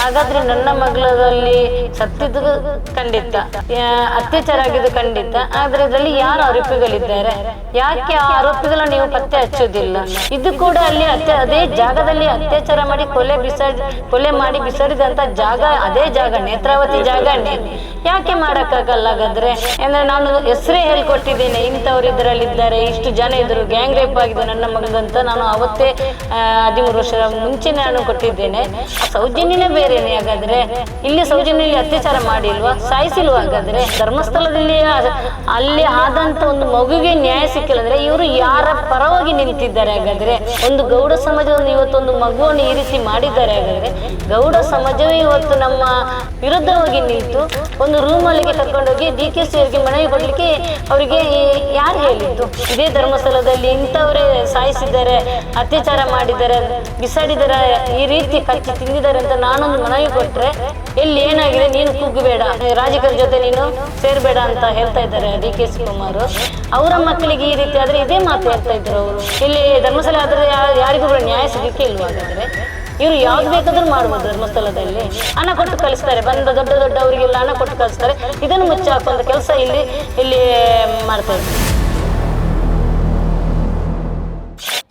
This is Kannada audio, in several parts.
ಹಾಗಾದ್ರೆ ನನ್ನ ಮಗಳಲ್ಲಿ ಸತ್ತಿದ್ದು ಖಂಡಿತ. ಅತ್ಯಾಚಾರ ಆಗಿದ್ದು ಖಂಡಿತ. ಆದ್ರೆ ಇದರಲ್ಲಿ ಯಾರು ಆರೋಪಿಗಳಿದ್ದಾರೆ? ಯಾಕೆ ಆ ಆರೋಪಿಗಳ ನೀವು ಪತ್ತೆ ಹಚ್ಚೋದಿಲ್ಲ ಇದು ಕೂಡ ಅಲ್ಲಿ ಅದೇ ಜಾಗದಲ್ಲಿ ಅತ್ಯಾಚಾರ ಮಾಡಿ ಕೊಲೆ ಬಿಸಾಡಿ, ಕೊಲೆ ಮಾಡಿ ಬಿಸಾಡಿದಂತ ಜಾಗ, ಅದೇ ಜಾಗ, ನೇತ್ರಾವತಿ ಜಾಗನೇ ಯಾಕೆ ಮಾಡಕ್ಕಾಗಲ್ಲ ಹಾಗಾದ್ರೆ? ಅಂದ್ರೆ ನಾನು ಹೆಸರೇ ಹೇಳ್ಕೊಟ್ಟಿದ್ದೇನೆ, ಇಂಥವ್ರು ಇದರಲ್ಲಿ ಇದ್ದಾರೆ, ಇಷ್ಟು ಜನ ಇದ್ರು ಗ್ಯಾಂಗ್ ರೇಪ್ ಆಗಿದೆ ನನ್ನ ಮಗದಂತ ನಾನು ಅವತ್ತೇ ಹದಿಮೂರು ವರ್ಷದ ಮುಂಚೆ ನಾನು ಕೊಟ್ಟಿದ್ದೇನೆ. ಸೌಜನ್ಯನೇ ಸೌಜನ್ಯನೇ ಬೇರೆನೆ ಹಾಗಾದ್ರೆ, ಇಲ್ಲಿ ಸೌಜನ್ಯಲ್ಲಿ ಅತ್ಯಾಚಾರ ಮಾಡಿಲ್ವಾ? ಸಾಯಿಸಿಲ್ವಾ ಹಾಗಾದ್ರೆ? ಧರ್ಮಸ್ಥಳದಲ್ಲಿ ಅಲ್ಲಿ ಆದಂತ ಒಂದು ಮಗುವಿಗೆ ನ್ಯಾಯ ಸಿಕ್ಕಿಲ್ಲ ಅಂದ್ರೆ ಇವರು ಯಾರ ಪರವಾಗಿ ನಿಂತಿದ್ದಾರೆ ಹಾಗಾದ್ರೆ? ಒಂದು ಗೌಡ ಸಮಾಜವನ್ನು ಇವತ್ತೊಂದು ಮಗುವನ್ನು ರೀತಿ ಮಾಡಿದ್ದಾರೆ ಹಾಗಾದ್ರೆ, ಗೌಡ ಸಮಾಜವೇ ಇವತ್ತು ನಮ್ಮ ವಿರುದ್ಧವಾಗಿ ನಿಂತು ಒಂದು ರೂಮ್ ಅಲ್ಲಿಗೆ ಕರ್ಕೊಂಡೋಗಿ ಡಿ ಕೆ ಸಿ ಅವರಿಗೆ ಮನವಿ ಕೊಡ್ಲಿಕ್ಕೆ ಅವರಿಗೆ ಯಾರು ಹೇಳಿತ್ತು ಇದೇ ಧರ್ಮಸ್ಥಳದಲ್ಲಿ ಇಂಥವರೇ ಸಾಯಿಸಿದ್ದಾರೆ, ಅತ್ಯಾಚಾರ ಮಾಡಿದ್ದಾರೆ, ಬಿಸಾಡಿದ್ದಾರೆ, ಈ ರೀತಿ ಕಚ್ಚಿ ತಿಂದಿದ್ದಾರೆ ಅಂತ ನಾನೊಂದು ಮನವಿ ಕೊಟ್ರೆ ಎಲ್ಲಿ ಏನಾಗಿದೆ? ನೀನು ಕುಗ್ಗಬೇಡ ರಾಜಕೀಯ ಜೊತೆ ನೀನು ಸೇರ್ಬೇಡ ಅಂತ ಹೇಳ್ತಾ ಇದ್ದಾರೆ ಡಿ ಕೆ ಶಿವಕುಮಾರ್ ಅವರ. ಮಕ್ಕಳಿಗೆ ಈ ರೀತಿ ಆದ್ರೆ ಇದೇ ಮಾತು ಹೇಳ್ತಾ ಇದ್ರು ಅವರು. ಇಲ್ಲಿ ಧರ್ಮಸ್ಥಳ ಆದ್ರೆ ಯಾರಿಗೂ ನ್ಯಾಯ ಸಿಗಲಿಕ್ಕೆ ಇಲ್ವಾ ಹಾಗಾದ್ರೆ? ಇವರು ಯಾವ್ದು ಬೇಕಾದ್ರೂ ಮಾಡ್ಬೋದು ಧರ್ಮಸ್ಥಳದಲ್ಲಿ. ಹಣ ಕೊಟ್ಟು ಕಳಿಸ್ತಾರೆ. ಬಂದ ದೊಡ್ಡ ದೊಡ್ಡವರಿಗೆಲ್ಲ ಹಣ ಕೊಟ್ಟು ಕಳಿಸ್ತಾರೆ. ಇದನ್ನು ಮುಚ್ಚಾಕುವಂತ ಕೆಲಸ ಇಲ್ಲಿ ಇಲ್ಲಿ ಮಾಡ್ತಾ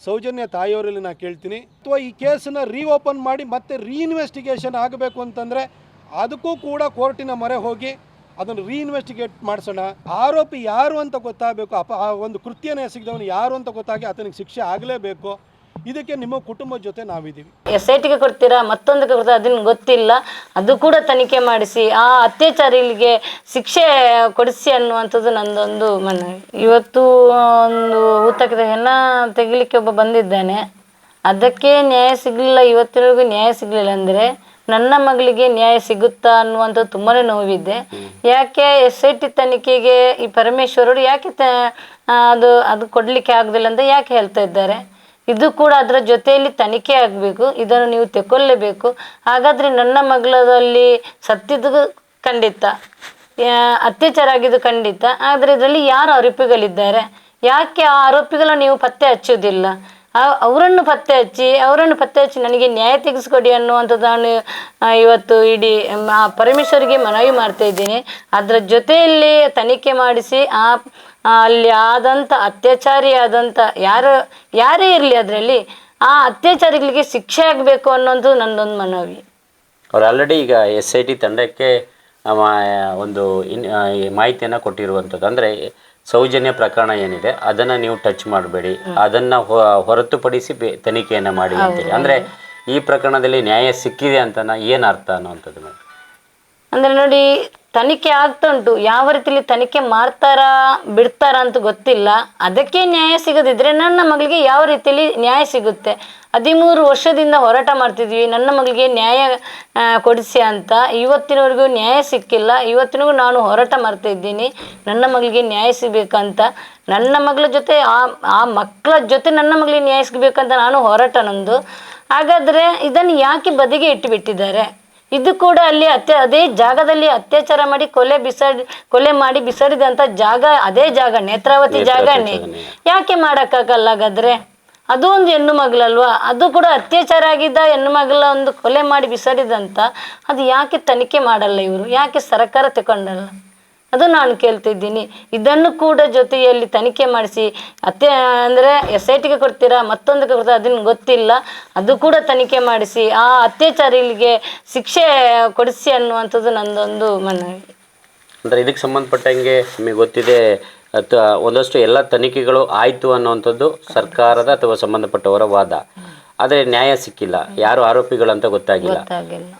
ಸೌಜನ್ಯ ತಾಯಿಯವರಲ್ಲಿ ನಾನು ಕೇಳ್ತೀನಿ. ಅಥವಾ ಈ ಕೇಸನ್ನ ರೀಓಪನ್ ಮಾಡಿ ಮತ್ತೆ ರೀಇನ್ವೆಸ್ಟಿಗೇಷನ್ ಆಗಬೇಕು ಅಂತಂದರೆ ಅದಕ್ಕೂ ಕೂಡ ಕೋರ್ಟಿನ ಮೊರೆ ಹೋಗಿ ಅದನ್ನು ರೀಇನ್ವೆಸ್ಟಿಗೇಟ್ ಮಾಡಿಸೋಣ. ಆರೋಪಿ ಯಾರು ಅಂತ ಗೊತ್ತಾಗಬೇಕು. ಅಪ ಆ ಒಂದು ಕೃತ್ಯನೇ ಎಸಗಿದವನು ಯಾರು ಅಂತ ಗೊತ್ತಾಗಿ ಆತನಿಗೆ ಶಿಕ್ಷೆ ಆಗಲೇಬೇಕು. ಇದಕ್ಕೆ ನಿಮ್ಮ ಕುಟುಂಬದ ಜೊತೆ ನಾವಿದ್ದೀವಿ. ಎಸ್ ಐ ಟಿಗೆ ಕೊಡ್ತೀರಾ? ಮತ್ತೊಂದಕ್ಕೆ ಕೊಡ್ತೀರಾ? ಅದನ್ನು ಗೊತ್ತಿಲ್ಲ. ಅದು ಕೂಡ ತನಿಖೆ ಮಾಡಿಸಿ, ಆ ಅತ್ಯಾಚಾರಿಗಳಿಗೆ ಶಿಕ್ಷೆ ಕೊಡಿಸಿ ಅನ್ನುವಂಥದ್ದು ನಂದೊಂದು ಮನವಿ. ಇವತ್ತು ಒಂದು ಊತಕ್ಕೆ ಹೆಣ ತೆಗಿಲಿಕ್ಕೆ ಒಬ್ಬ ಬಂದಿದ್ದಾನೆ. ಅದಕ್ಕೆ ನ್ಯಾಯ ಸಿಗಲಿಲ್ಲ. ಇವತ್ತಿನವರೆಗೂ ನ್ಯಾಯ ಸಿಗಲಿಲ್ಲ ಅಂದರೆ ನನ್ನ ಮಗಳಿಗೆ ನ್ಯಾಯ ಸಿಗುತ್ತಾ ಅನ್ನುವಂಥದ್ದು ತುಂಬಾ ನೋವಿದೆ. ಯಾಕೆ ಎಸ್ ಐ ಟಿ ತನಿಖೆಗೆ ಈ ಪರಮೇಶ್ವರರು ಯಾಕೆ ಅದು ಅದು ಕೊಡಲಿಕ್ಕೆ ಆಗೋದಿಲ್ಲ ಅಂತ ಯಾಕೆ ಹೇಳ್ತಾ ಇದ್ದಾರೆ? ಇದು ಕೂಡ ಅದರ ಜೊತೆಯಲ್ಲಿ ತನಿಖೆ ಆಗಬೇಕು ಇದನ್ನು ನೀವು ತೆಕ್ಕೊಳ್ಳೇಬೇಕು. ಹಾಗಾದರೆ ನನ್ನ ಮಗಳಲ್ಲಿ ಸತ್ತಿದ್ದು ಖಂಡಿತ ಅತ್ಯಾಚಾರ ಆಗಿದ್ದು ಖಂಡಿತ ಆದರೆ ಇದರಲ್ಲಿ ಯಾರು ಆರೋಪಿಗಳಿದ್ದಾರೆ? ಯಾಕೆ ಆ ಆರೋಪಿಗಳನ್ನ ನೀವು ಪತ್ತೆ ಹಚ್ಚೋದಿಲ್ಲ? ಅವರನ್ನು ಪತ್ತೆ ಹಚ್ಚಿ ಅವರನ್ನು ಪತ್ತೆ ಹಚ್ಚಿ ನನಗೆ ನ್ಯಾಯ ತೆಗೆಸ್ಕೊಡಿ ಅನ್ನುವಂಥದ್ದು ನಾನು ಇವತ್ತು ಇಡೀ ಆ ಪರಮೇಶ್ವರಿಗೆ ಮನವಿ ಮಾಡ್ತಾ ಇದ್ದೀನಿ. ಅದರ ಜೊತೆಯಲ್ಲಿ ತನಿಖೆ ಮಾಡಿಸಿ ಆ, ಅಲ್ಲಿ ಆದಂಥ ಅತ್ಯಾಚಾರಿ ಆದಂಥ ಯಾರು ಯಾರೇ ಇರಲಿ ಅದರಲ್ಲಿ ಆ ಅತ್ಯಾಚಾರಿಗಳಿಗೆ ಶಿಕ್ಷೆ ಆಗಬೇಕು ಅನ್ನೋದು ನನ್ನೊಂದು ಮನವಿ. ಅವ್ರು ಆಲ್ರೆಡಿ ಈಗ ಎಸ್ ಐ ಟಿ ತಂಡಕ್ಕೆ ಒಂದು ಇನ್ ಮಾಹಿತಿಯನ್ನು ಕೊಟ್ಟಿರುವಂಥದ್ದು ಅಂದರೆ ಸೌಜನ್ಯ ಪ್ರಕರಣ ಏನಿದೆ ಅದನ್ನು ನೀವು ಟಚ್ ಮಾಡಬೇಡಿ. ಅದನ್ನು ಹೊರತುಪಡಿಸಿ ಬೇ ತನಿಖೆಯನ್ನು ಮಾಡಿ ಅಂತೇಳಿ ಅಂದರೆ ಈ ಪ್ರಕರಣದಲ್ಲಿ ನ್ಯಾಯ ಸಿಕ್ಕಿದೆ ಅಂತ ಏನು ಅರ್ಥ ಅನ್ನುವಂಥದ್ದು ಅಂದ್ರೆ ನೋಡಿ ತನಿಖೆ ಆಗ್ತಾ ಉಂಟು ಯಾವ ರೀತಿಲಿ ತನಿಖೆ ಮಾಡ್ತಾರಾ, ಬಿಡ್ತಾರಾ ಅಂತ ಗೊತ್ತಿಲ್ಲ. ಅದಕ್ಕೆ ನ್ಯಾಯ ಸಿಗದಿದ್ರೆ ನನ್ನ ಮಗಳಿಗೆ ಯಾವ ರೀತಿಯಲ್ಲಿ ನ್ಯಾಯ ಸಿಗುತ್ತೆ? ಹದಿಮೂರು ವರ್ಷದಿಂದ ಹೋರಾಟ ಮಾಡ್ತಿದ್ವಿ. ನನ್ನ ಮಗಳಿಗೆ ನ್ಯಾಯ ಕೊಡಿಸಿ ಅಂತ. ಇವತ್ತಿನವರೆಗೂ ನ್ಯಾಯ ಸಿಕ್ಕಿಲ್ಲ. ಇವತ್ತಿನವರೆಗೂ ನಾನು ಹೋರಾಟ ಮಾಡ್ತಾ ಇದ್ದೀನಿ. ನನ್ನ ಮಗಳಿಗೆ ನ್ಯಾಯ ಸಿಗಬೇಕಂತ. ನನ್ನ ಮಗಳ ಜೊತೆ, ಆ ಆ ಮಕ್ಕಳ ಜೊತೆ ನನ್ನ ಮಗಳಿಗೆ ನ್ಯಾಯ ಸಿಗಬೇಕಂತ ನಾನು ಹೋರಾಟ ನಂದು. ಹಾಗಾದರೆ ಇದನ್ನು ಯಾಕೆ ಬದಿಗೆ ಇಟ್ಟುಬಿಟ್ಟಿದ್ದಾರೆ ಇದು ಕೂಡ ಅಲ್ಲಿ ಅತ್ಯ ಅದೇ ಜಾಗದಲ್ಲಿ ಅತ್ಯಾಚಾರ ಮಾಡಿ ಕೊಲೆ ಬಿಸಾಡಿ ಕೊಲೆ ಮಾಡಿ ಬಿಸಾಡಿದಂತ ಜಾಗ ಅದೇ ಜಾಗ ನೇತ್ರಾವತಿ ಜಾಗನೇ ಯಾಕೆ ಮಾಡೋಕ್ಕಾಗಲ್ಲ ಹಾಗಾದ್ರೆ ಅದು ಒಂದು ಹೆಣ್ಣು ಮಗಳಲ್ವಾ? ಅದು ಕೂಡ ಅತ್ಯಾಚಾರ ಆಗಿದ್ದ ಹೆಣ್ಣು ಮಗಳ ಒಂದು ಕೊಲೆ ಮಾಡಿ ಬಿಸಾಡಿದಂತ ಅದು ಯಾಕೆ ತನಿಖೆ ಮಾಡಲ್ಲ ಇವರು? ಯಾಕೆ ಸರ್ಕಾರ ತಗೊಂಡಲ್ಲ? ಅದು ನಾನು ಕೇಳ್ತಿದ್ದೀನಿ. ಇದನ್ನು ಕೂಡ ಜೊತೆಯಲ್ಲಿ ತನಿಖೆ ಮಾಡಿಸಿ. ಅತ್ಯ ಅಂದರೆ ಎಸ್ ಐ ಟಿಗೆ ಕೊಡ್ತೀರಾ? ಮತ್ತೊಂದಕ್ಕೆ ಕೊಡ್ತೀರಾ? ಅದನ್ನು ಗೊತ್ತಿಲ್ಲ. ಅದು ಕೂಡ ತನಿಖೆ ಮಾಡಿಸಿ. ಆ ಅತ್ಯಾಚಾರಿಗಳಿಗೆ ಶಿಕ್ಷೆ ಕೊಡಿಸಿ ಅನ್ನುವಂಥದ್ದು ನಂದೊಂದು ಮನವಿ. ಅಂದರೆ ಇದಕ್ಕೆ ಸಂಬಂಧಪಟ್ಟಂಗೆ ನಿಮಗೆ ಗೊತ್ತಿದೆ. ಅಥವಾ ಒಂದಷ್ಟು ಎಲ್ಲ ತನಿಖೆಗಳು ಆಯಿತು ಅನ್ನುವಂಥದ್ದು ಸರ್ಕಾರದ ಅಥವಾ ಸಂಬಂಧಪಟ್ಟವರ ವಾದ. ಆದರೆ ನ್ಯಾಯ ಸಿಕ್ಕಿಲ್ಲ. ಯಾರು ಆರೋಪಿಗಳು ಅಂತ ಗೊತ್ತಾಗಿಲ್ಲ.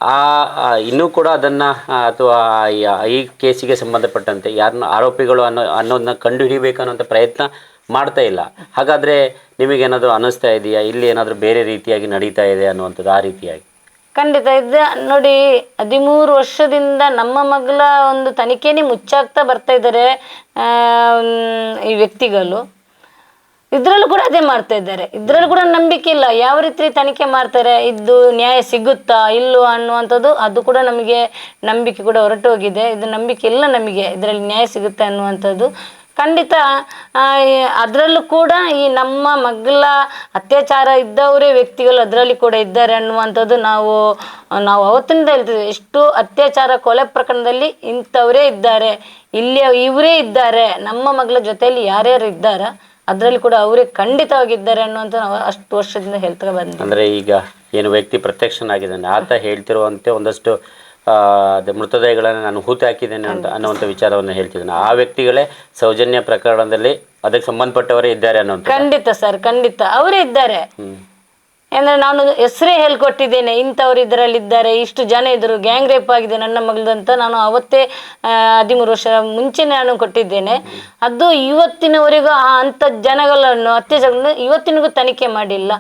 ಆ ಇನ್ನೂ ಕೂಡ ಅದನ್ನು ಅಥವಾ ಈ- ಕೇಸಿಗೆ ಸಂಬಂಧಪಟ್ಟಂತೆ ಯಾರನ್ನ ಆರೋಪಿಗಳು ಅನ್ನೋ ಅನ್ನೋದನ್ನ ಕಂಡು ಅನ್ನೋಂಥ ಪ್ರಯತ್ನ ಮಾಡ್ತಾ ಇಲ್ಲ. ಹಾಗಾದರೆ ನಿಮಗೇನಾದರೂ ಅನ್ನಿಸ್ತಾ ಇದೆಯಾ? ಇಲ್ಲಿ ಏನಾದರೂ ಬೇರೆ ರೀತಿಯಾಗಿ ನಡೀತಾ ಇದೆ ಅನ್ನುವಂಥದ್ದು ಆ ರೀತಿಯಾಗಿ. ಖಂಡಿತ. ಇದ್ದ ನೋಡಿ ಹದಿಮೂರು ವರ್ಷದಿಂದ ನಮ್ಮ ಮಗಳ ಒಂದು ತನಿಖೆನೇ ಮುಚ್ಚಾಗ್ತಾ ಬರ್ತಾ ಇದ್ದಾರೆ ಈ ವ್ಯಕ್ತಿಗಳು. ಇದ್ರಲ್ಲೂ ಕೂಡ ಅದೇ ಮಾಡ್ತಾ ಇದ್ದಾರೆ. ಇದ್ರಲ್ಲೂ ಕೂಡ ನಂಬಿಕೆ ಇಲ್ಲ. ಯಾವ ರೀತಿ ತನಿಖೆ ಮಾಡ್ತಾರೆ, ಇದು ನ್ಯಾಯ ಸಿಗುತ್ತಾ ಇಲ್ಲೋ ಅನ್ನುವಂಥದ್ದು, ಅದು ಕೂಡ ನಮಗೆ ನಂಬಿಕೆ ಕೂಡ ಹೊರಟು ಹೋಗಿದೆ ಇದು ನಂಬಿಕೆ ಇಲ್ಲ ನಮಗೆ, ಇದರಲ್ಲಿ ನ್ಯಾಯ ಸಿಗುತ್ತೆ ಅನ್ನುವಂಥದ್ದು. ಖಂಡಿತ ಅದರಲ್ಲೂ ಕೂಡ ಈ ನಮ್ಮ ಮಗಳ ಅತ್ಯಾಚಾರ ಇದ್ದವರೇ ವ್ಯಕ್ತಿಗಳು ಅದರಲ್ಲಿ ಕೂಡ ಇದ್ದಾರೆ ಅನ್ನುವಂಥದ್ದು ನಾವು ನಾವು ಅವತ್ತಿಂದ ಹೇಳ್ತೀವಿ ಎಷ್ಟು ಅತ್ಯಾಚಾರ ಕೊಲೆ ಪ್ರಕರಣದಲ್ಲಿ ಇಂಥವರೇ ಇದ್ದಾರೆ. ಇಲ್ಲಿ ಇವರೇ ಇದ್ದಾರೆ. ನಮ್ಮ ಮಗಳ ಜೊತೆಯಲ್ಲಿ ಯಾರ್ಯಾರು ಇದ್ದಾರ? ಅದರಲ್ಲಿ ಕೂಡ ಅವರೇ ಖಂಡಿತವಾಗಿದ್ದಾರೆ ಅನ್ನುವಂಥ ನಾವು ಅಷ್ಟು ವರ್ಷದಿಂದ ಹೇಳ್ತಾ ಬಂದ್ವಿ. ಅಂದರೆ ಈಗ ಏನು ವ್ಯಕ್ತಿ ಪ್ರತ್ಯಕ್ಷನಾಗಿದ್ದಾನೆ ಆತ ಹೇಳ್ತಿರುವಂತೆ ಒಂದಷ್ಟು ಅದೇ ಮೃತದೇಹಗಳನ್ನು ನಾನು ಹೂತು ಹಾಕಿದ್ದೇನೆ ಅಂತ ಅನ್ನುವಂಥ ವಿಚಾರವನ್ನು ಹೇಳ್ತಿದ್ದಾನೆ. ಆ ವ್ಯಕ್ತಿಗಳೇ ಸೌಜನ್ಯ ಪ್ರಕರಣದಲ್ಲಿ ಅದಕ್ಕೆ ಸಂಬಂಧಪಟ್ಟವರೇ ಇದ್ದಾರೆ ಅನ್ನೋ ಖಂಡಿತ ಸರ್ ಖಂಡಿತ. ಅವರೇ ಇದ್ದಾರೆ. ಅಂದ್ರೆ ನಾನು ಹೆಸರೇ ಹೇಳ್ಕೊಟ್ಟಿದ್ದೇನೆ, ಇಂಥವ್ರು ಇದರಲ್ಲಿದ್ದಾರೆ, ಇಷ್ಟು ಜನ ಇದ್ರು ಗ್ಯಾಂಗ್ ರೇಪ್ ಆಗಿದೆ, ನನ್ನ ಮಗಳದಂತ ನಾನು ಅವತ್ತೇ ಹದಿಮೂರು ವರ್ಷ ಮುಂಚೆ ನಾನು ಕೊಟ್ಟಿದ್ದೇನೆ. ಅದು ಇವತ್ತಿನವರೆಗೂ ಆ ಅಂಥ ಜನಗಳನ್ನು, ಅತ್ಯಾಚಾರಗಳನ್ನು ಇವತ್ತಿನಿಗೂ ತನಿಖೆ ಮಾಡಿಲ್ಲ.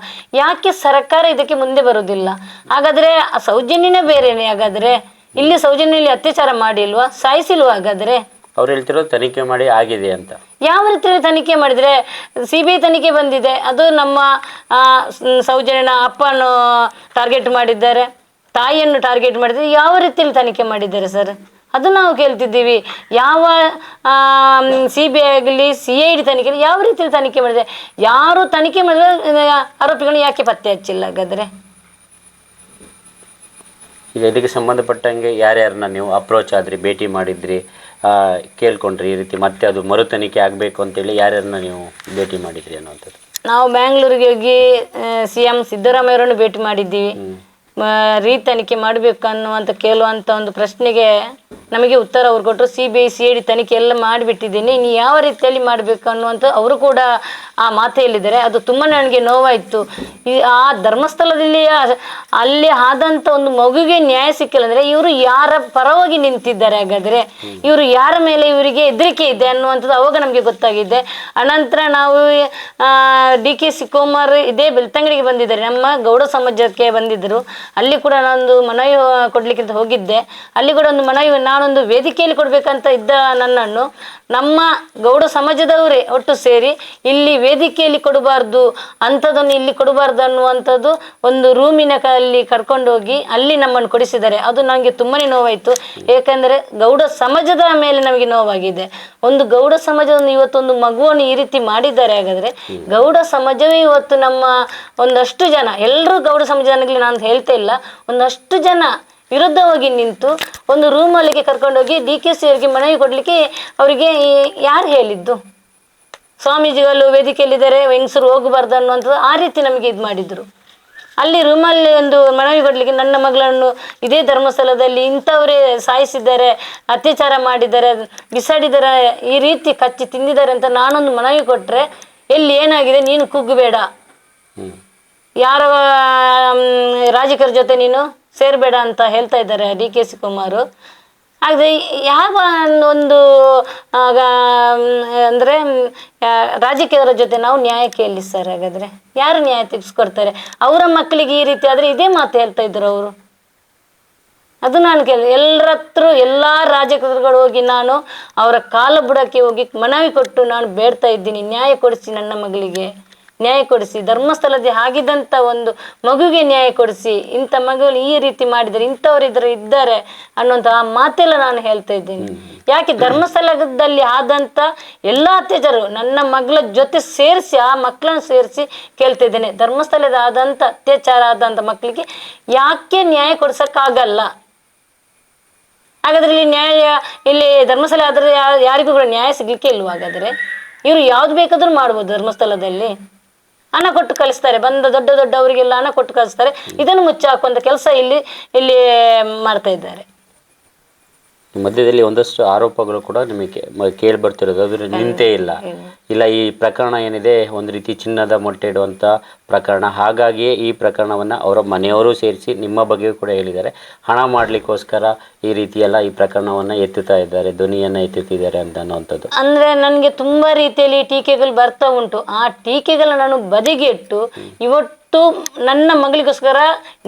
ಯಾಕೆ ಸರ್ಕಾರ ಇದಕ್ಕೆ ಮುಂದೆ ಬರುವುದಿಲ್ಲ ಹಾಗಾದ್ರೆ ಸೌಜನ್ಯನೇ ಬೇರೆನೆ? ಹಾಗಾದ್ರೆ ಇಲ್ಲಿ ಸೌಜನ್ಯಲ್ಲಿ ಅತ್ಯಾಚಾರ ಮಾಡಿಲ್ವಾ? ಸಾಯಿಸಿಲ್ವಾ ಹಾಗಾದ್ರೆ? ಅವ್ರು ಹೇಳ್ತಿರೋ ತನಿಖೆ ಮಾಡಿ ಆಗಿದೆ ಅಂತ. ಯಾವ ರೀತಿಯಲ್ಲಿ ತನಿಖೆ ಮಾಡಿದ್ರೆ ಸಿ ಬಿ ಐ ತನಿಖೆ ಬಂದಿದೆ ಅದು ನಮ್ಮ ಆ, ಸ್- ಸೌಜನ್ಯನ ಅಪ್ಪನ್ನು ಟಾರ್ಗೆಟ್ ಮಾಡಿದ್ದಾರೆ ತಾಯಿಯನ್ನು ಟಾರ್ಗೆಟ್ ಮಾಡಿದ್ದಾರೆ ಯಾವ ರೀತಿಯಲ್ಲಿ ತನಿಖೆ ಮಾಡಿದ್ದಾರೆ ಸರ್? ಅದು ನಾವು ಕೇಳ್ತಿದ್ದೀವಿ. ಯಾವ ಸಿ ಬಿ ಐ ಆಗಲಿ ಸಿ ಐ ಡಿ ತನಿಖೆ ಯಾವ ರೀತಿಯಲ್ಲಿ ತನಿಖೆ ಮಾಡಿದೆ ಯಾರು ತನಿಖೆ ಮಾಡಿದ್ರೆ ಆರೋಪಿಗಳು ಯಾಕೆ ಪತ್ತೆ ಹಚ್ಚಿಲ್ಲ ಹಾಗಾದ್ರೆ? ಈಗ ಇದಕ್ಕೆ ಸಂಬಂಧಪಟ್ಟಂಗೆ ಯಾರ್ಯಾರನ್ನ ನೀವು ಅಪ್ರೋಚ್ ಆದ್ರಿ ಭೇಟಿ ಮಾಡಿದ್ರಿ? ಕೇಳ್ಕೊಂಡ್ರಿ ಈ ರೀತಿ ಮತ್ತೆ ಅದು ಮರು ತನಿಖೆ ಆಗಬೇಕು ಅಂತೇಳಿ ಯಾರ್ಯಾರನ್ನ ನೀವು ಭೇಟಿ ಮಾಡಿದ್ರಿ ಅನ್ನುವಂಥದ್ದು? ನಾವು ಬ್ಯಾಂಗ್ಳೂರಿಗೆ ಹೋಗಿ ಸಿ ಎಂ ಸಿದ್ದರಾಮಯ್ಯರನ್ನು ಭೇಟಿ ಮಾಡಿದ್ದೀವಿ. ಮ- ರೀ ತನಿಖೆ ಮಾಡಬೇಕು ಅನ್ನುವಂಥ ಕೇಳುವಂಥ ಒಂದು ಪ್ರಶ್ನೆಗೆ ನಮಗೆ ಉತ್ತರ ಅವ್ರು ಕೊಟ್ಟರು C B I C I D ತನಿಖೆ ಎಲ್ಲ ಮಾಡಿಬಿಟ್ಟಿದ್ದೀನಿ ಇನ್ನು ಯಾವ ರೀತಿಯಲ್ಲಿ ಮಾಡಬೇಕು ಅನ್ನುವಂಥ ಅವರು ಕೂಡ ಆ ಮಾತು ಹೇಳಿದ್ದಾರೆ ಅದು ತುಂಬ ನನಗೆ ನೋವಾಯಿತು. ಈ ಆ ಧರ್ಮಸ್ಥಳದಲ್ಲಿ ಅಲ್ಲಿ ಆದಂಥ ಒಂದು ಮಗುಗೆ ನ್ಯಾಯ ಸಿಕ್ಕಿಲ್ಲ ಅಂದರೆ ಇವರು ಯಾರ ಪರವಾಗಿ ನಿಂತಿದ್ದಾರೆ ಹಾಗಾದರೆ? ಇವರು ಯಾರ ಮೇಲೆ ಇವರಿಗೆ ಹೆದರಿಕೆ ಇದೆ ಅನ್ನುವಂಥದ್ದು ಅವಾಗ ನಮಗೆ ಗೊತ್ತಾಗಿದೆ. ಅನಂತರ ನಾವು ಡಿ ಕೆ ಶಿವಕುಮಾರ್ ಇದೇ ಬೆಳ್ತಂಗಡಿಗೆ ಬಂದಿದ್ದಾರೆ. ನಮ್ಮ ಗೌಡ ಸಮಾಜಕ್ಕೆ ಬಂದಿದ್ದರು. ಅಲ್ಲಿ ಕೂಡ ನಾನೊಂದು ಮನವಿ ಕೊಡಲಿಕ್ಕಿಂತ ಹೋಗಿದ್ದೆ. ಅಲ್ಲಿ ಕೂಡ ಒಂದು ಮನವಿ ನಾನೊಂದು ವೇದಿಕೆಯಲ್ಲಿ ಕೊಡಬೇಕಂತ ಇದ್ದ ನನ್ನನ್ನು ನಮ್ಮ ಗೌಡ ಸಮಾಜದವರೇ ಒಟ್ಟು ಸೇರಿ ಇಲ್ಲಿ ವೇದಿಕೆಯಲ್ಲಿ ಕೊಡಬಾರ್ದು, ಅಂಥದ್ದನ್ನು ಇಲ್ಲಿ ಕೊಡಬಾರ್ದು ಅನ್ನುವಂಥದ್ದು ಒಂದು ರೂಮಿನ ಅಲ್ಲಿ ಕರ್ಕೊಂಡು ಹೋಗಿ ಅಲ್ಲಿ ನಮ್ಮನ್ನು ಕೊಡಿಸಿದ್ದಾರೆ. ಅದು ನನಗೆ ತುಂಬಾ ನೋವಾಯಿತು. ಏಕೆಂದರೆ ಗೌಡ ಸಮಾಜದ ಮೇಲೆ ನಮಗೆ ನೋವಾಗಿದೆ. ಒಂದು ಗೌಡ ಸಮಾಜವನ್ನು ಇವತ್ತೊಂದು ಮಗುವನ್ನು ಈ ರೀತಿ ಮಾಡಿದ್ದಾರೆ ಹಾಗಾದರೆ ಗೌಡ ಸಮಾಜವೇ ಇವತ್ತು ನಮ್ಮ ಒಂದಷ್ಟು ಜನ, ಎಲ್ಲರೂ ಗೌಡ ಸಮಾಜದಲ್ಲಿ ನಾನು ಹೇಳ್ತಾ ಇಲ್ಲ, ಒಂದಷ್ಟು ಜನ ವಿರುದ್ಧವಾಗಿ ನಿಂತು ಒಂದು ರೂಮಲ್ಲಿಗೆ ಕರ್ಕೊಂಡೋಗಿ ಡಿ ಕೆ ಸಿ ಅವರಿಗೆ ಮನವಿ ಕೊಡಲಿಕ್ಕೆ ಅವರಿಗೆ ಯಾರು ಹೇಳಿದ್ದು? ಸ್ವಾಮೀಜಿಗಳು ವೇದಿಕೆಯಲ್ಲಿದ್ದಾರೆ ಹೆಂಗಸರು ಹೋಗಬಾರ್ದು ಅನ್ನುವಂಥದ್ದು ಆ ರೀತಿ ನಮಗೆ ಇದು ಮಾಡಿದ್ರು. ಅಲ್ಲಿ ರೂಮಲ್ಲಿ ಒಂದು ಮನವಿ ಕೊಡಲಿಕ್ಕೆ ನನ್ನ ಮಗಳನ್ನು ಇದೇ ಧರ್ಮಸ್ಥಳದಲ್ಲಿ ಇಂಥವರೇ ಸಾಯಿಸಿದ್ದಾರೆ ಅತ್ಯಾಚಾರ ಮಾಡಿದ್ದಾರೆ ಬಿಸಾಡಿದ್ದಾರೆ ಈ ರೀತಿ ಕಚ್ಚಿ ತಿಂದಿದ್ದಾರೆ ಅಂತ ನಾನೊಂದು ಮನವಿ ಕೊಟ್ಟರೆ ಎಲ್ಲಿ ಏನಾಗಿದೆ? ನೀನು ಕುಗ್ಗಬೇಡ. ಯಾರ ರಾಜಕರ ರಾಜಕೀಯರ ಜೊತೆ ನೀನು? ಸೇರಬೇಡ ಅಂತ ಹೇಳ್ತಾ ಇದ್ದಾರೆ ಡಿ ಕೆ ಶಿವಕುಮಾರ್. ಆದರೆ ಯಾವ ಒಂದು ಅಂದರೆ ರಾಜಕೀಯದವರ ಜೊತೆ ನಾವು ನ್ಯಾಯ ಕೇಳಿ ಸರ್ ಹಾಗಾದರೆ. ಯಾರು ನ್ಯಾಯ ತಿಪ್ಸ್ಕೊಡ್ತಾರೆ ಅವರ ಮಕ್ಕಳಿಗೆ ಈ ರೀತಿ ಆದರೆ ಇದೇ ಮಾತು ಹೇಳ್ತಾ ಇದ್ರು ಅವರು. ಅದು ನಾನು ಕೇಳಿ ಎಲ್ಲರ ಎಲ್ಲ ರಾಜಕೀಯಗಳು ಹೋಗಿ ನಾನು ಅವರ ಕಾಲ ಬುಡಕ್ಕೆ ಹೋಗಿ ಮನವಿ ಕೊಟ್ಟು ನಾನು ಬೇಡ್ತಾ ಇದ್ದೀನಿ, ನ್ಯಾಯ ಕೊಡಿಸಿ ನನ್ನ ಮಗಳಿಗೆ. ನ್ಯಾಯ ಕೊಡಿಸಿ ಧರ್ಮಸ್ಥಳದ ಆಗಿದ್ದಂಥ ಒಂದು ಮಗುಗೆ ನ್ಯಾಯ ಕೊಡಿಸಿ ಇಂಥ ಮಗುಗಳು ಈ ರೀತಿ ಮಾಡಿದರೆ ಇಂಥವ್ರು ಇದ್ರೆ ಇದ್ದಾರೆ ಅನ್ನೋಂಥ ಆ ಮಾತೆಲ್ಲ ನಾನು ಹೇಳ್ತಾ ಇದ್ದೀನಿ. ಯಾಕೆ ಧರ್ಮಸ್ಥಳದಲ್ಲಿ ಆದಂಥ ಎಲ್ಲ ಅತ್ಯಾಚಾರ ನನ್ನ ಮಗಳ ಜೊತೆ ಸೇರಿಸಿ ಆ ಮಕ್ಕಳನ್ನು ಸೇರಿಸಿ ಕೇಳ್ತಾ ಇದ್ದೇನೆ. ಧರ್ಮಸ್ಥಳದ ಆದಂಥ ಅತ್ಯಾಚಾರ ಆದಂಥ ಮಕ್ಕಳಿಗೆ ಯಾಕೆ ನ್ಯಾಯ ಕೊಡ್ಸೋಕ್ಕಾಗಲ್ಲ? ಹಾಗಾದ್ರೆ ಇಲ್ಲಿ ನ್ಯಾಯ ಇಲ್ಲಿ ಧರ್ಮಸ್ಥಳ ಆದರೆ ಯಾರಿಗೂ ಕೂಡ ನ್ಯಾಯ ಸಿಗ್ಲಿಕ್ಕೆ ಇಲ್ವಾ ಹಾಗಾದ್ರೆ? ಇವರು ಯಾವ್ದು ಬೇಕಾದ್ರೂ ಮಾಡ್ಬೋದು ಧರ್ಮಸ್ಥಳದಲ್ಲಿ. ಹಣ ಕೊಟ್ಟು ಕಲಿಸ್ತಾರೆ ಬಂದ ದೊಡ್ಡ ದೊಡ್ಡವರಿಗೆಲ್ಲ ಹಣ ಕೊಟ್ಟು ಕಲಿಸ್ತಾರೆ ಇದನ್ನು ಮುಚ್ಚಾಕುವಂತ ಕೆಲಸ ಇಲ್ಲಿ ಇಲ್ಲಿ ಮಾಡ್ತಾ ಇದ್ದಾರೆ. ಮಧ್ಯದಲ್ಲಿ ಒಂದಷ್ಟು ಆರೋಪಗಳು ಕೂಡ ನಿಮಗೆ ಕೇಳಿ ಬರ್ತಿರೋದು. ಅದ್ರ ನಿಂತೇ ಇಲ್ಲ. ಇಲ್ಲ. ಈ ಪ್ರಕರಣ ಏನಿದೆ? ಒಂದು ರೀತಿ ಚಿನ್ನದ ಮೊಟ್ಟೆ ಇಡುವಂಥ ಪ್ರಕರಣ. ಹಾಗಾಗಿಯೇ ಈ ಪ್ರಕರಣವನ್ನು ಅವರ ಮನೆಯವರು ಸೇರಿಸಿ ನಿಮ್ಮ ಬಗ್ಗೆಯೂ ಕೂಡ ಹೇಳಿದ್ದಾರೆ. ಹಣ ಮಾಡಲಿಕ್ಕೋಸ್ಕರ ಈ ರೀತಿಯೆಲ್ಲ ಈ ಪ್ರಕರಣವನ್ನು ಎತ್ತುತ್ತಾ ಇದ್ದಾರೆ ಧ್ವನಿಯನ್ನು ಎತ್ತುತ್ತಿದ್ದಾರೆ ಅಂತ ಅನ್ನುವಂಥದ್ದು. ಅಂದರೆ ನನಗೆ ತುಂಬ ರೀತಿಯಲ್ಲಿ ಟೀಕೆಗಳು ಬರ್ತಾ ಉಂಟು. ಆ ಟೀಕೆಗಳನ್ನ ನಾನು ಬದಿಗೆ ಇಟ್ಟು ಇವತ್ತು ನನ್ನ ಮಗಳಿಗೋಸ್ಕರ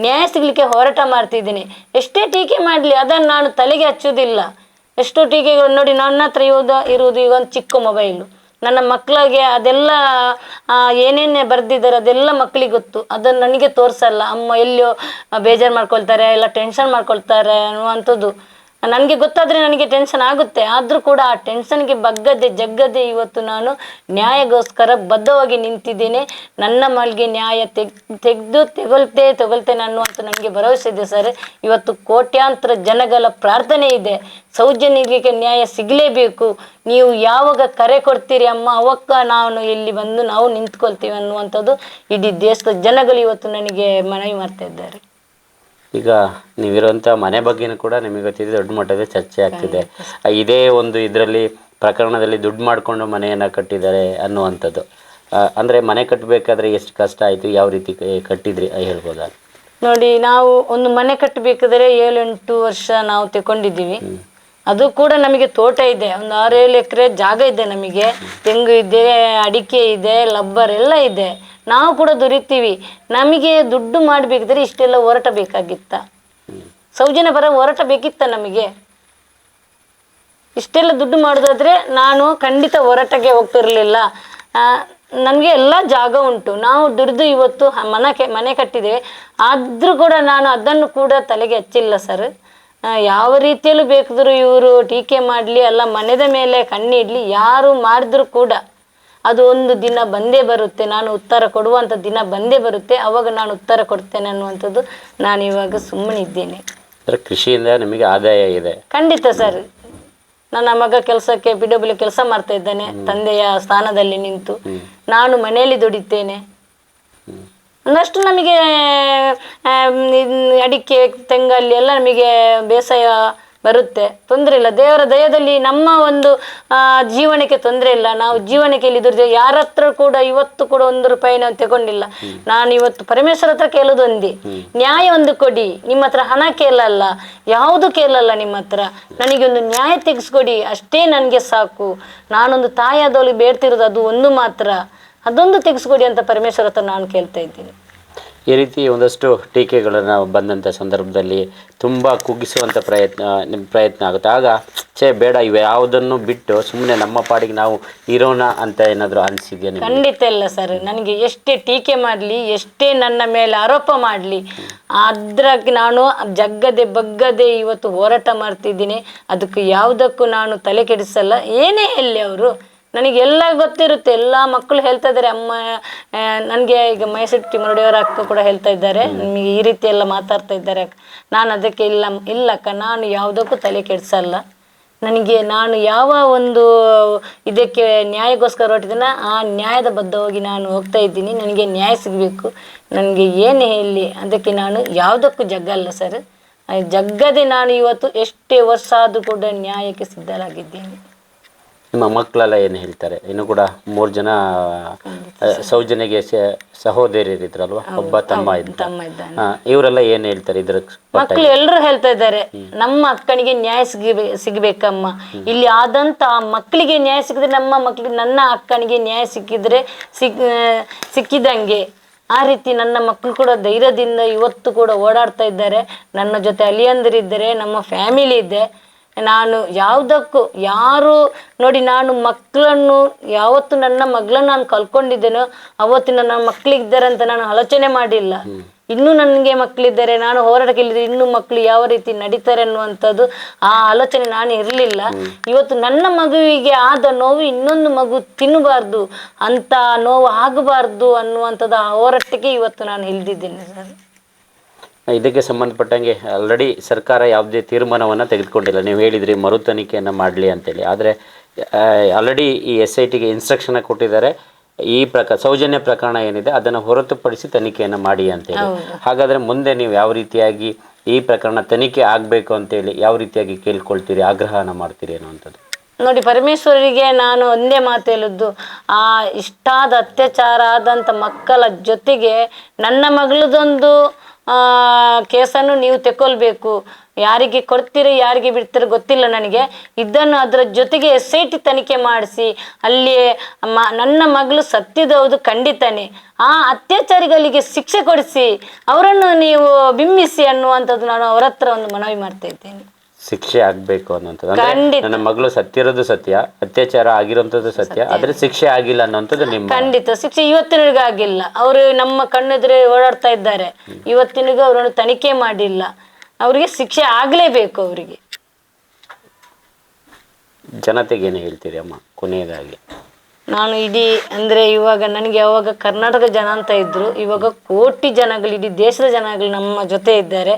ನ್ಯಾಯ ಸಿಗಲಿಕ್ಕೆ ಹೋರಾಟ ಮಾಡ್ತಿದ್ದೀನಿ. ಎಷ್ಟೇ ಟೀಕೆ ಮಾಡಲಿ, ಅದನ್ನು ನಾನು ತಲೆಗೆ ಹಚ್ಚುವುದಿಲ್ಲ. ಎಷ್ಟೋ ಟೀಕೆಗಳು ನೋಡಿ ನನ್ನ ಹತ್ರ ಇರೋದು ಇರುವುದು ಈಗ ಒಂದು ಚಿಕ್ಕ ಮೊಬೈಲು ನನ್ನ ಮಕ್ಕಳಿಗೆ ಅದೆಲ್ಲ ಏನೇನೇ ಬರೆದಿದ್ದಾರೆ ಅದೆಲ್ಲ ಮಕ್ಕಳಿಗೆ ಗೊತ್ತು. ಅದನ್ನು ನನಗೆ ತೋರಿಸಲ್ಲ. ಅಮ್ಮ ಎಲ್ಲಿಯೋ ಬೇಜಾರು ಮಾಡ್ಕೊಳ್ತಾರೆ, ಇಲ್ಲ ಟೆನ್ಷನ್ ಮಾಡ್ಕೊಳ್ತಾರೆ ಅನ್ನುವಂಥದ್ದು. ನನಗೆ ಗೊತ್ತಾದರೆ ನನಗೆ ಟೆನ್ಷನ್ ಆಗುತ್ತೆ. ಆದರೂ ಕೂಡ ಆ ಟೆನ್ಷನ್ಗೆ ಬಗ್ಗದೆ, ಜಗ್ಗದೆ ಇವತ್ತು ನಾನು ನ್ಯಾಯಗೋಸ್ಕರ ಬದ್ಧವಾಗಿ ನಿಂತಿದ್ದೇನೆ. ನನ್ನ ಮಾಲ್ಗೆ ನ್ಯಾಯ ತೆಗ್, ತೆಗೆದು, ತೆಗೊಳ್ತೆ ತೆಗೊಳ್ತೇನೆ ಅನ್ನುವಂಥ ನನಗೆ ಭರವಸೆ ಇದೆ ಸರ್. ಇವತ್ತು ಕೋಟ್ಯಾಂತರ ಜನಗಳ ಪ್ರಾರ್ಥನೆ ಇದೆ. ಸೌಜನ್ಯಕ್ಕೆ ನ್ಯಾಯ ಸಿಗಲೇಬೇಕು. ನೀವು ಯಾವಾಗ ಕರೆ ಕೊಡ್ತೀರಿ ಅಮ್ಮ, ಅವಕ್ಕ ನಾನು ಇಲ್ಲಿ ಬಂದು ನಾವು ನಿಂತ್ಕೊಳ್ತೀವಿ ಅನ್ನುವಂಥದ್ದು ಇಡೀ ದೇಶದ ಜನಗಳು ಇವತ್ತು ನನಗೆ ಮನವಿ ಮಾಡ್ತಾ ಇದ್ದಾರೆ. ಈಗ ನೀವಿರುವಂಥ ಮನೆ ಬಗ್ಗೆನೂ ಕೂಡ ನಿಮಗೆ ಗೊತ್ತಿದೆ ದೊಡ್ಡ ಮಟ್ಟದ ಚರ್ಚೆ ಆಗ್ತಿದೆ. ಇದೇ ಒಂದು ಇದರಲ್ಲಿ ಪ್ರಕರಣದಲ್ಲಿ ದುಡ್ಡು ಮಾಡಿಕೊಂಡು ಮನೆಯನ್ನು ಕಟ್ಟಿದ್ದಾರೆ ಅನ್ನುವಂಥದ್ದು. ಅಂದರೆ ಮನೆ ಕಟ್ಟಬೇಕಾದ್ರೆ ಎಷ್ಟು ಕಷ್ಟ ಆಯಿತು ಯಾವ ರೀತಿ ಕಟ್ಟಿದ್ರಿ ಹೇಳ್ಬೋದಾ? ನೋಡಿ ನಾವು ಒಂದು ಮನೆ ಕಟ್ಟಬೇಕಾದ್ರೆ ಏಳೆಂಟು ವರ್ಷ ನಾವು ತಗೊಂಡಿದ್ದೀವಿ ಅದು ಕೂಡ ನಮಗೆ ತೋಟ ಇದೆ. ಒಂದು ಆರು ಏಳು ಎಕರೆ ಜಾಗ ಇದೆ ನಮಗೆ. ತೆಂಗು ಇದೆ ಅಡಿಕೆ ಇದೆ ಲಬ್ಬರ್ ಎಲ್ಲ ಇದೆ. ನಾವು ಕೂಡ ದುರಿತೀವಿ. ನಮಗೆ ದುಡ್ಡು ಮಾಡಬೇಕಿದ್ರೆ ಇಷ್ಟೆಲ್ಲ ಹೋರಾಟ ಬೇಕಾಗಿತ್ತ ಸೌಜನ್ಯ ಪರ ಹೋರಾಟ ಬೇಕಿತ್ತ ನಮಗೆ. ಇಷ್ಟೆಲ್ಲ ದುಡ್ಡು ಮಾಡೋದಾದ್ರೆ ನಾನು ಖಂಡಿತ ಹೊರಟಕ್ಕೆ ಹೋಗ್ತಿರ್ಲಿಲ್ಲ. ನನಗೆ ಎಲ್ಲ ಜಾಗ ಉಂಟು. ನಾವು ದುಡಿದು ಇವತ್ತು ಮನಕ್ಕೆ ಮನೆ ಕಟ್ಟಿದ್ದೇವೆ. ಆದರೂ ಕೂಡ ನಾನು ಅದನ್ನು ಕೂಡ ತಲೆಗೆ ಹಚ್ಚಿಲ್ಲ ಸರ್. ಯಾವ ರೀತಿಯಲ್ಲೂ ಬೇಕಿದ್ರು ಇವರು ಟೀಕೆ ಮಾಡಲಿ, ಅಲ್ಲ ಮನೆದ ಮೇಲೆ ಕಣ್ಣಿಡಲಿ ಯಾರು ಮಾಡಿದ್ರು ಕೂಡ. ಅದು ಒಂದು ದಿನ ಬಂದೇ ಬರುತ್ತೆ. ನಾನು ಉತ್ತರ ಕೊಡುವಂಥ ದಿನ ಬಂದೇ ಬರುತ್ತೆ. ಅವಾಗ ನಾನು ಉತ್ತರ ಕೊಡ್ತೇನೆ ಅನ್ನುವಂಥದ್ದು ನಾನು ಇವಾಗ ಸುಮ್ಮನಿದ್ದೇನೆ. ಕೃಷಿಯಿಂದ ನಿಮಗೆ ಆದಾಯ ಇದೆ. ಖಂಡಿತ ಸರ್. ನನ್ನ ಮಗ ಕೆಲಸಕ್ಕೆ ಪಿ ಡಬ್ಲ್ಯೂ ಕೆಲಸ ಮಾಡ್ತಾ ಇದ್ದಾನೆ. ತಂದೆಯ ಸ್ಥಾನದಲ್ಲಿ ನಿಂತು. ನಾನು ಮನೆಯಲ್ಲಿ ದುಡಿತೇನೆ. ಒಂದಷ್ಟು ನಮಗೆ ಅಡಿಕೆ ತೆಂಗಲ್ಲಿ ಎಲ್ಲ ನಮಗೆ ಬೇಸಾಯ ಬರುತ್ತೆ. ತೊಂದರೆ ಇಲ್ಲ. ದೇವರ ದಯದಲ್ಲಿ ನಮ್ಮ ಒಂದು ಜೀವನಕ್ಕೆ ತೊಂದರೆ ಇಲ್ಲ. ನಾವು ಜೀವನಕ್ಕೆ ಇಲ್ಲಿ ಯಾರತ್ರ ಯಾರ ಹತ್ರ ಕೂಡ ಇವತ್ತು ಕೂಡ ಒಂದು ರೂಪಾಯಿ ನಾವು ತಗೊಂಡಿಲ್ಲ. ನಾನು ಇವತ್ತು ಪರಮೇಶ್ವರ ಹತ್ರ ಕೇಳೋದು ಒಂದೇ ನ್ಯಾಯ ಒಂದು ಕೊಡಿ. ನಿಮ್ಮ ಹತ್ರ ಹಣ ಕೇಳಲ್ಲ. ಯಾವುದು ಕೇಳಲ್ಲ ನಿಮ್ಮ ಹತ್ರ. ನನಗೆ ಒಂದು ನ್ಯಾಯ ತೆಗೆಸ್ಕೊಡಿ. ಅಷ್ಟೇ ನನಗೆ ಸಾಕು. ನಾನೊಂದು ತಾಯಾದವಳಿಗೆ ಬೇಡ್ತಿರೋದು ಅದು ಒಂದು ಮಾತ್ರ. ಅದೊಂದು ತೆಗೆಸ್ಕೊಡಿ ಅಂತ ಪರಮೇಶ್ವರ ಹತ್ರ ನಾನು ಕೇಳ್ತಾ ಇದ್ದೀನಿ. ಈ ರೀತಿ ಒಂದಷ್ಟು ಟೀಕೆಗಳನ್ನು ಬಂದಂಥ ಸಂದರ್ಭದಲ್ಲಿ ತುಂಬ ಕುಗ್ಗಿಸುವಂಥ ಪ್ರಯತ್ನ ನಿಮ್ಮ ಪ್ರಯತ್ನ ಆಗುತ್ತೆ. ಆಗ, ಛೇ, ಬೇಡ, ಇವೆ ಯಾವುದನ್ನು ಬಿಟ್ಟು ಸುಮ್ಮನೆ ನಮ್ಮ ಪಾಡಿಗೆ ನಾವು ಇರೋಣ ಅಂತ ಏನಾದರೂ ಅನಿಸಿದೆಯಾ ಖಂಡಿತ ಇಲ್ಲ ಸರ್. ನನಗೆ ಎಷ್ಟೇ ಟೀಕೆ ಮಾಡಲಿ, ಎಷ್ಟೇ ನನ್ನ ಮೇಲೆ ಆರೋಪ ಮಾಡಲಿ, ಅದ್ರಾಗ ನಾನು ಜಗ್ಗದೆ ಬಗ್ಗದೆ ಇವತ್ತು ಹೋರಾಟ ಮಾಡ್ತಿದ್ದೀನಿ. ಅದಕ್ಕೆ ಯಾವುದಕ್ಕೂ ನಾನು ತಲೆ ಕೆಡಿಸಲ್ಲ. ಏನೇ ಹೇಳಿ ಅವರು ನನಗೆ ಎಲ್ಲ ಗೊತ್ತಿರುತ್ತೆ ಎಲ್ಲ ಮಕ್ಕಳು ಹೇಳ್ತಾ ಇದ್ದಾರೆ ಅಮ್ಮ ನನಗೆ ಈಗ ಮೈಸೂರು ಮರಡಿಯವರ ಅಕ್ಕ ಕೂಡ ಹೇಳ್ತಾ ಇದ್ದಾರೆ ನಿಮಗೆ ಈ ರೀತಿ ಎಲ್ಲ ಮಾತಾಡ್ತಾ ಇದ್ದಾರೆ ಅಕ್ಕ. ನಾನು ಅದಕ್ಕೆ ಇಲ್ಲ ಇಲ್ಲಕ್ಕ ನಾನು ಯಾವುದಕ್ಕೂ ತಲೆ ಕೆಡಿಸಲ್ಲ. ನನಗೆ ನಾನು ಯಾವ ಒಂದು ಇದಕ್ಕೆ ನ್ಯಾಯಕ್ಕೋಸ್ಕರ ಹೊರಟಿದ್ದೀನ ಆ ನ್ಯಾಯದ ಬದ್ಧವಾಗಿ ನಾನು ಹೋಗ್ತಾ ಇದ್ದೀನಿ ನನಗೆ ನ್ಯಾಯ ಸಿಗಬೇಕು. ನನಗೆ ಏನು ಹೇಳಿ ಅದಕ್ಕೆ ನಾನು ಯಾವುದಕ್ಕೂ ಜಗ್ಗಲ್ಲ ಸರ್. ಜಗ್ಗದೆ ನಾನು ಇವತ್ತು ಎಷ್ಟೇ ವರ್ಷ ಆದರೂ ಕೂಡ ನ್ಯಾಯಕ್ಕೆ ಸಿದ್ಧರಾಗಿದ್ದೀನಿ ನಿಮ್ಮ ಮಕ್ಕಳೆಲ್ಲ ಏನು ಹೇಳ್ತಾರೆ? ಇನ್ನು ಕೂಡ ಮೂರು ಜನ ಸೌಜನ್ಯಗೆ ಸಹೋದರಿಯರಿದ್ರಲ್ವಾ ಒಬ್ಬ ತಮ್ಮ ಇದ್ದ. ಇವರೆಲ್ಲ ಏನು ಹೇಳ್ತಾರೆ ಇದ್ರ ಮಕ್ಕಳು ಎಲ್ಲರೂ ಹೇಳ್ತಾ ಇದ್ದಾರೆ ನಮ್ಮ ಅಕ್ಕನಿಗೆ ನ್ಯಾಯ ಸಿಗಬೇ ಸಿಗಬೇಕಮ್ಮ. ಇಲ್ಲಿ ಆದಂತ ಮಕ್ಕಳಿಗೆ ನ್ಯಾಯ ಸಿಕ್ಕಿದ್ರೆ ನಮ್ಮ ಮಕ್ಕಳಿಗೆ ನನ್ನ ಅಕ್ಕನಿಗೆ ನ್ಯಾಯ ಸಿಕ್ಕಿದ್ರೆ ಸಿಕ್ ಆ, ಸಿಕ್ಕಿದಂಗೆ ಆ ರೀತಿ ನನ್ನ ಮಕ್ಕಳು ಕೂಡ ಧೈರ್ಯದಿಂದ ಇವತ್ತು ಕೂಡ ಓಡಾಡ್ತಾ ಇದ್ದಾರೆ. ನನ್ನ ಜೊತೆ ಅಳಿಯಂದಿರಿದ್ದಾರೆ ನಮ್ಮ ಫ್ಯಾಮಿಲಿ ಇದೆ. ನಾನು ಯಾವುದಕ್ಕೂ ಯಾರು ನೋಡಿ ನಾನು ಮಕ್ಕಳನ್ನು, ಯಾವತ್ತು ನನ್ನ ಮಗಳನ್ನ ನಾನು ಕಲ್ಕೊಂಡಿದ್ದೇನೋ ಅವತ್ತು ನನ್ನ ಮಕ್ಕಳಿದ್ದಾರೆ ಅಂತ ನಾನು ಆಲೋಚನೆ ಮಾಡಿಲ್ಲ. ಇನ್ನೂ ನನಗೆ ಮಕ್ಕಳಿದ್ದಾರೆ ನಾನು ಹೋರಾಟಕ್ಕೆ ಇಲ್ಲಿದ್ರೆ ಇನ್ನೂ ಮಕ್ಕಳು ಯಾವ ರೀತಿ ನಡೀತಾರೆ ಅನ್ನುವಂಥದ್ದು ಆ ಆಲೋಚನೆ ನಾನು ಇರಲಿಲ್ಲ. ಇವತ್ತು ನನ್ನ ಮಗುವಿಗೆ ಆದ ನೋವು ಇನ್ನೊಂದು ಮಗು ತಿನ್ನಬಾರ್ದು ಅಂತ ನೋವು ಆಗಬಾರ್ದು ಅನ್ನುವಂಥದ್ದು ಆ ಹೋರಾಟಕ್ಕೆ ಇವತ್ತು ನಾನು ಇಲ್ದಿದ್ದೇನೆ ಸರ್. ಇದಕ್ಕೆ ಸಂಬಂಧಪಟ್ಟಂಗೆ ಆಲ್ರೆಡಿ ಸರ್ಕಾರ ಯಾವುದೇ ತೀರ್ಮಾನವನ್ನು ತೆಗೆದುಕೊಂಡಿಲ್ಲ. ನೀವು ಹೇಳಿದ್ರಿ ಮರು ತನಿಖೆಯನ್ನು ಮಾಡಲಿ ಅಂತೇಳಿ. ಆದರೆ ಆಲ್ರೆಡಿ ಈ ಎಸ್ ಐ ಟಿಗೆ ಇನ್ಸ್ಟ್ರಕ್ಷನ್ ಕೊಟ್ಟಿದ್ದಾರೆ. ಈ ಪ್ರಕ ಸೌಜನ್ಯ ಪ್ರಕರಣ ಏನಿದೆ ಅದನ್ನು ಹೊರತುಪಡಿಸಿ ತನಿಖೆಯನ್ನು ಮಾಡಿ ಅಂತೇಳಿ. ಹಾಗಾದರೆ ಮುಂದೆ ನೀವು ಯಾವ ರೀತಿಯಾಗಿ ಈ ಪ್ರಕರಣ ತನಿಖೆ ಆಗಬೇಕು ಅಂತೇಳಿ ಯಾವ ರೀತಿಯಾಗಿ ಕೇಳ್ಕೊಳ್ತೀರಿ ಆಗ್ರಹನ ಮಾಡ್ತೀರಿ ಅನ್ನುವಂಥದ್ದು? ನೋಡಿ ಪರಮೇಶ್ವರಿಗೆ ನಾನು ಒಂದೇ ಮಾತು ಹೇಳಿದ್ದು ಆ ಇಷ್ಟಾದ ಅತ್ಯಾಚಾರ ಆದಂಥ ಮಕ್ಕಳ ಜೊತೆಗೆ ನನ್ನ ಮಗಳದೊಂದು ಕೇಸನ್ನು ನೀವು ತೆಕ್ಕೊಳ್ಬೇಕು. ಯಾರಿಗೆ ಕೊಡ್ತೀರಿ, ಯಾರಿಗೆ ಬಿಡ್ತೀರಿ ಗೊತ್ತಿಲ್ಲ ನನಗೆ. ಇದನ್ನು ಅದರ ಜೊತೆಗೆ ಎಸ್ ಐ ಟಿ ತನಿಖೆ ಮಾಡಿಸಿ. ಅಲ್ಲಿ ಮ, ನನ್ನ ಮಗಳು ಸತ್ತಿದವುದು ಖಂಡಿತನೇ. ಆ ಅತ್ಯಾಚಾರಿಗಳಿಗೆ ಶಿಕ್ಷೆ ಕೊಡಿಸಿ. ಅವರನ್ನು ನೀವು ಬಿಂಬಿಸಿ ಅನ್ನುವಂಥದ್ದು ನಾನು ಅವರ ಹತ್ರ ಒಂದು ಮನವಿ ಮಾಡ್ತಾ ಇದ್ದೇನೆ. ಶಿಕ್ಷೆ ಆಗಬೇಕು ಅನ್ನೋಂಥದ್ದು. ಅಂದ್ರೆ ಖಂಡಿತ. ನನ್ನ ಮಗಳು ಸತ್ತಿರೋದು ಸತ್ಯ ಅತ್ಯಾಚಾರ ಆಗಿರೋಂಥದ್ದು ಸತ್ಯ ಆದರೆ ಶಿಕ್ಷೆ ಆಗಿಲ್ಲ ಅನ್ನೋಂಥದ್ದು ನಿಮ್ಮ ಖಂಡಿತ. ಶಿಕ್ಷೆ ಇವತ್ತಿನವರೆಗೂ ಆಗಿಲ್ಲ. ಅವರು ನಮ್ಮ ಕಣ್ಣೆದುರೆ ಓಡಾಡ್ತಾ ಇದ್ದಾರೆ. ಇವತ್ತಿನಿಗೂ ಅವರನ್ನು ತನಿಖೆ ಮಾಡಿಲ್ಲ. ಅವರಿಗೆ ಶಿಕ್ಷೆ ಆಗಲೇಬೇಕು ಅವರಿಗೆ. ಜನತೆಗೆ ಏನು ಹೇಳ್ತೀರಿ ಅಮ್ಮ ಕೊನೆಯದಾಗಿ? ನಾನು ಇಡೀ, ಅಂದರೆ ಇವಾಗ ನನಗೆ ಯಾವಾಗ ಕರ್ನಾಟಕ ಜನ ಅಂತ ಇದ್ದರು ಇವಾಗ ಕೋಟಿ ಜನಗಳು, ಇಡೀ ದೇಶದ ಜನಗಳು ನಮ್ಮ ಜೊತೆ ಇದ್ದಾರೆ.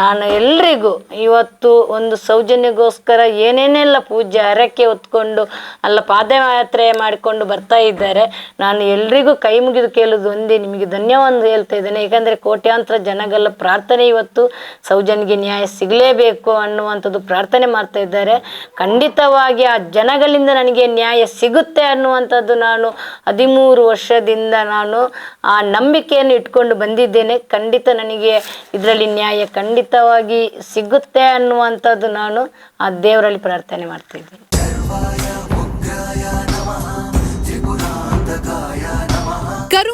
ನಾನು ಎಲ್ರಿಗೂ ಇವತ್ತು ಒಂದು ಸೌಜನ್ಯಗೋಸ್ಕರ ಏನೇನೆಲ್ಲ ಪೂಜೆ, ಹರಕೆ ಹೊತ್ಕೊಂಡು, ಅಲ್ಲ ಪಾದಯಾತ್ರೆ ಮಾಡಿಕೊಂಡು ಬರ್ತಾ ಇದ್ದಾರೆ. ನಾನು ಎಲ್ರಿಗೂ ಕೈ ಮುಗಿದು ಕೇಳೋದು ಒಂದೇ, ನಿಮಗೆ ಧನ್ಯವಾದ ಹೇಳ್ತಾ ಇದ್ದೇನೆ. ಏಕೆಂದರೆ ಕೋಟ್ಯಾಂತರ ಜನಗಳ ಪ್ರಾರ್ಥನೆ ಇವತ್ತು ಸೌಜನ್ಯಗೆ ನ್ಯಾಯ ಸಿಗಲೇಬೇಕು ಅನ್ನುವಂಥದ್ದು ಪ್ರಾರ್ಥನೆ ಮಾಡ್ತಾ ಇದ್ದಾರೆ. ಖಂಡಿತವಾಗಿ ಆ ಜನಗಳಿಂದ ನನಗೆ ನ್ಯಾಯ ಸಿಗುತ್ತೆ ಅನ್ನುವಂಥದ್ದು ನಾನು ಹದಿಮೂರು ವರ್ಷದಿಂದ ನಾನು ಆ ನಂಬಿಕೆಯನ್ನು ಇಟ್ಕೊಂಡು ಬಂದಿದ್ದೇನೆ. ಖಂಡಿತ ನನಗೆ ಇದರಲ್ಲಿ ನ್ಯಾಯ ಖಂಡಿತವಾಗಿ ಸಿಗುತ್ತೆ ಅನ್ನುವಂಥದ್ದು ನಾನು ಆ ದೇವರಲ್ಲಿ ಪ್ರಾರ್ಥನೆ ಮಾಡ್ತಿದ್ದೀನಿ.